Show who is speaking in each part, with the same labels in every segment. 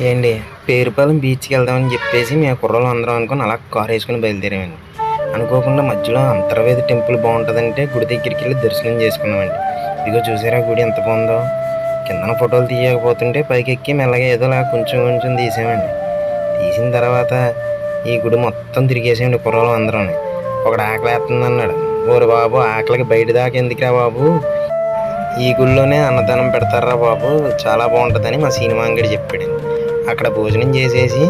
Speaker 1: ఏంటి పేరుపాలెం బీచ్కి వెళ్దామని చెప్పేసి మేము కుర్రలు అందరం అనుకుని అలా కారు వేసుకుని బయలుదేరామండి. అనుకోకుండా మధ్యలో అంతర్వేద టెంపుల్ బాగుంటుందంటే గుడి దగ్గరికి వెళ్ళి దర్శనం చేసుకున్నామండి. ఇదిగో చూసారా గుడి ఎంత బాగుందో. కిందన ఫోటోలు తీయకపోతుంటే పైకి ఎక్కి మెల్లగా ఏదోలా కొంచెం కొంచెం తీసామండి. తీసిన తర్వాత ఈ గుడి మొత్తం తిరిగేసామండి కుర్రలు అందరం. ఒకడు ఆకలి వేస్తుంది అన్నాడు ఓరు బాబు ఆకలికి బయట దాకా ఎందుకురా బాబు? ఈ గుళ్ళోనే అన్నదానం పెడతారా బాబు? చాలా బాగుంటుందని మా సినిమా అంగడి చెప్పాడు అక్కడ భోజనం చేసేసి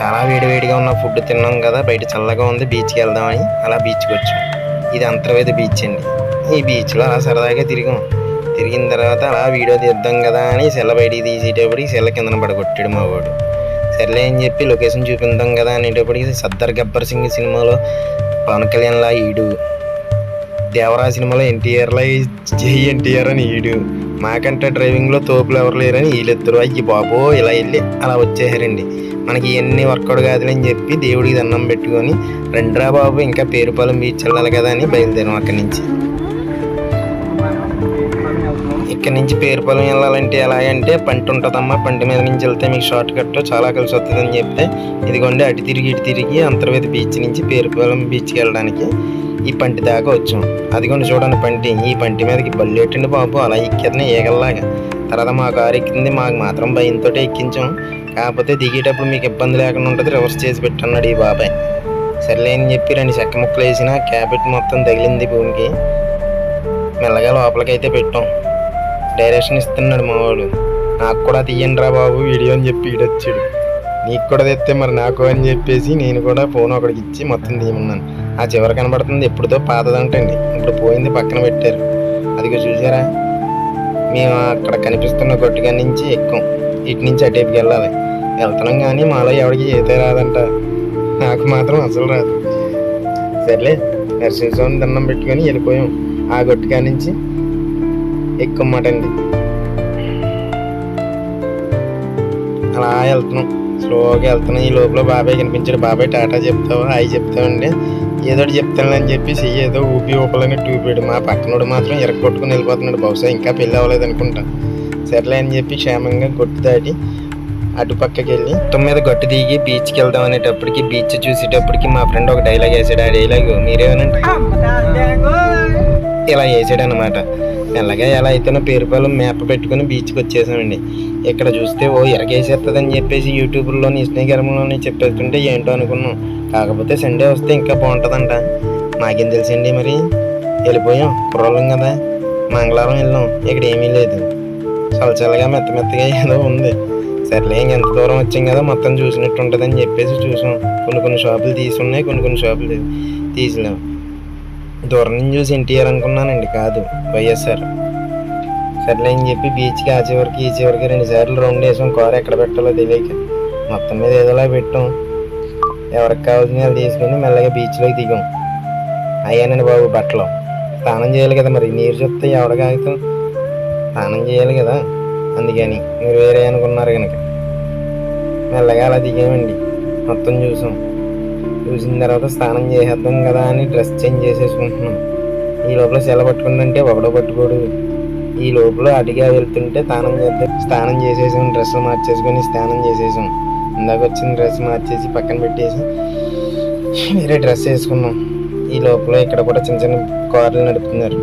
Speaker 1: చాలా వేడివేడిగా ఉన్న ఫుడ్ తిన్నాం కదా బయట చల్లగా ఉంది బీచ్కి వెళ్దామని అలా బీచ్కి వచ్చాం. ఇది అంతర్వేద బీచ్ అండి. ఈ బీచ్లో అలా సరదాగా తిరిగాం. తిరిగిన తర్వాత అలా వీడియో తీద్దాం కదా అని సెల్ల బయటికి తీసేటప్పటికి సెల్ల కిందన పడగొట్టాడు మా వాడు. సర్లే అని చెప్పి లొకేషన్ చూపిందాం కదా అనేటప్పటికి సర్దార్ గబ్బర్ సింగ్ సినిమాలో పవన్ కళ్యాణ్లా ఈడు. దేవరా సినిమాలో ఎన్టీఆర్లా జై ఎన్టీఆర్ అని ఈడు. మాకంటే డ్రైవింగ్లో తోపులు ఎవరు లేరని వీళ్ళిద్దరు అయ్యి బాబో ఇలా వెళ్ళి అలా వచ్చేసారండి. మనకి ఇవన్నీ వర్కౌట్ కాదులని చెప్పి దేవుడికి దండం పెట్టుకొని రెండ్రా బాబు ఇంకా పేరుపాలెం బీచ్ వెళ్ళాలి కదా అని బయలుదేరాం అక్కడి నుంచి. ఇక్కడి నుంచి పేరుపాలెం వెళ్ళాలంటే ఎలా అంటే పంట ఉంటుందమ్మా. పంట మీద నుంచి వెళ్తే మీకు షార్ట్ కట్ చాలా కలిసి వస్తుందని చెప్తే ఇదిగోండి అటు తిరిగి ఇటు తిరిగి అంతర్వేది బీచ్ నుంచి పేరుపాలెం బీచ్కి వెళ్ళడానికి ఈ పంటి దాకా వచ్చాం. అదిగోండి చూడండి పంటి. ఈ పంటి మీదకి బళ్ళు ఎట్టండి బాబు. అలా ఎక్కేదని ఏగల్లాగా తర్వాత మా కారు ఎక్కింది. మాకు మాత్రం భయంతో ఎక్కించాం. కాకపోతే దిగేటప్పుడు మీకు ఇబ్బంది లేకుండా ఉంటుంది. రివర్స్ చేసి పెట్టన్నాడు ఈ బాబాయ్. సర్లే అని చెప్పి రెండు చెక్క ముక్కలు వేసిన క్యాబెట్ మొత్తం తగిలింది భూమికి. మెల్లగా లోపలికి అయితే పెట్టాం. డైరెక్షన్ ఇస్తున్నాడు మావాడు. నాకు కూడా తీయండిరా బాబు వీడియో అని చెప్పి ఈడొచ్చాడు. నీకు కూడా తెస్తే మరి నాకు అని చెప్పేసి నేను కూడా ఫోన్ ఒకడికి ఇచ్చి మొత్తం తీయమన్నాను. ఆ చివరి కనబడుతుంది ఎప్పుడుతో పాతదంటండి. ఇప్పుడు పోయింది పక్కన పెట్టారు. అదిగో చూసారా? మేము అక్కడ కనిపిస్తున్న కొట్టుగా నుంచి ఎక్కువ ఇటు నుంచి అటేపుకి వెళ్ళాలి. వెళ్తున్నాం కానీ మాలో ఎవరికి ఈతే రాదంట. నాకు మాత్రం అసలు రాదు. సర్లే నరసింహస్వామి దండం పెట్టుకొని వెళ్ళిపోయాం. ఆ గొట్టుగా నుంచి ఎక్కుమాట అండి అలా వెళ్తున్నాం. స్లోగా వెళ్తున్నాం. ఈ లోపల బాబాయ్ కనిపించాడు. బాబాయ్ టాటా చెప్తావా? హాయ్ చెప్తామండి ఏదో ఒకటి చెప్తాను అని చెప్పేసి ఏదో ఊపి ఊపలని టూపాడు మా పక్కనోడు మాత్రం ఎరగొట్టుకుని వెళ్ళిపోతున్నాడు. బహుశా ఇంకా పెళ్ళి అవ్వలేదు అనుకుంటా. సర్లే అని చెప్పి క్షేమంగా గొట్టు దాటి అటు పక్కకి వెళ్ళి మీద గట్టు దిగి బీచ్కి వెళ్దాం అనేటప్పటికి బీచ్ చూసేటప్పటికి మా ఫ్రెండ్ ఒక డైలాగ్ వేసాడు. ఆ డైలాగ్ మీరేమనంటే ఇలా వేసాడు అనమాట మెల్లగా ఎలా అయితేనో పేరుపాలెం మ్యాప్ పెట్టుకుని బీచ్కి వచ్చేసామండి. ఇక్కడ చూస్తే ఓ ఎరగేసేస్తుందని చెప్పేసి యూట్యూబ్లోని ఇన్స్టాగ్రామ్లోని చెప్పేస్తుంటే ఏంటో అనుకున్నాం. కాకపోతే సండే వస్తే ఇంకా బాగుంటుందంట. నాకేం తెలుసండి మరి? వెళ్ళిపోయాం. కుర్రోళ్ళం కదా. మంగళవారం వెళ్ళాం. ఇక్కడ ఏమీ లేదు. చలచలగా మెత్త మెత్తగా ఏదో ఉంది. సర్లే ఇంకెంత దూరం వచ్చాం కదా మొత్తం చూసినట్టు ఉంటుందని చెప్పేసి చూసాం. కొన్ని కొన్ని షాపులు తీసున్నాయి కొన్ని కొన్ని షాపులు తీసినాం దూరం నుంచి చూసి ఎన్టీఆర్ అనుకున్నానండి కాదు. వైఎస్ఆర్. సర్లే అని చెప్పి బీచ్కి ఆ చివరికి ఈ చివరికి రెండు సార్లు రౌండ్ వేసాం. కారు ఎక్కడ పెట్టాలో తెలియక మొత్తం మీద ఏదోలా పెట్టాం. ఎవరికి కావాల్సిన వాళ్ళు తీసుకొని మెల్లగా బీచ్లోకి దిగాం. అయ్యానండి బాబు బట్టలు. స్నానం చేయాలి కదా మరి. నీరు చూస్తే ఎవడికి ఆగుతాం స్నానం చేయాలి కదా. అందుకని మీరు వేరే అనుకున్నారు కనుక. మెల్లగా అలా దిగామండి. మొత్తం చూసాం. చూసిన తర్వాత స్నానం చేసేద్దాం కదా అని డ్రెస్ చేంజ్ చేసేసుకుంటున్నాం. ఈ లోపల సెల పట్టుకుందంటే ఒకడో పట్టుకోడు. ఈ లోపల అడిగా వెళ్తుంటే స్నానం చేద్దాం. స్నానం చేసేసాం డ్రెస్సులు మార్చేసుకొని స్నానం చేసేసాం. ఇందాక వచ్చిన డ్రెస్ మార్చేసి పక్కన పెట్టేసి వేరే డ్రెస్ వేసుకున్నాం. ఈ లోపల ఇక్కడ కూడా చిన్న చిన్న కార్లు నడుపుతున్నారు.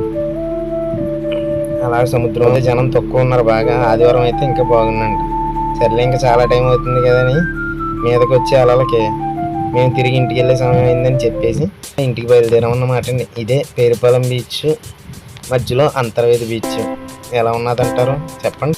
Speaker 1: అలాగే సముద్రంలో జనం తక్కువ ఉన్నారు బాగా. ఆదివారం అయితే ఇంకా బాగుందండి సర్లే ఇంకా చాలా టైం అవుతుంది కదని మీదకి వచ్చే అలలకి. మేము తిరిగి ఇంటికి వెళ్ళే సమయం అయిందని చెప్పేసి ఇంటికి బయలుదేరాం అన్నమాట అండి. ఇదే పేరుపాలెం బీచ్ మధ్యలో అంతర్వేది బీచ్. ఎలా ఉన్నదంటారు? చెప్పండి.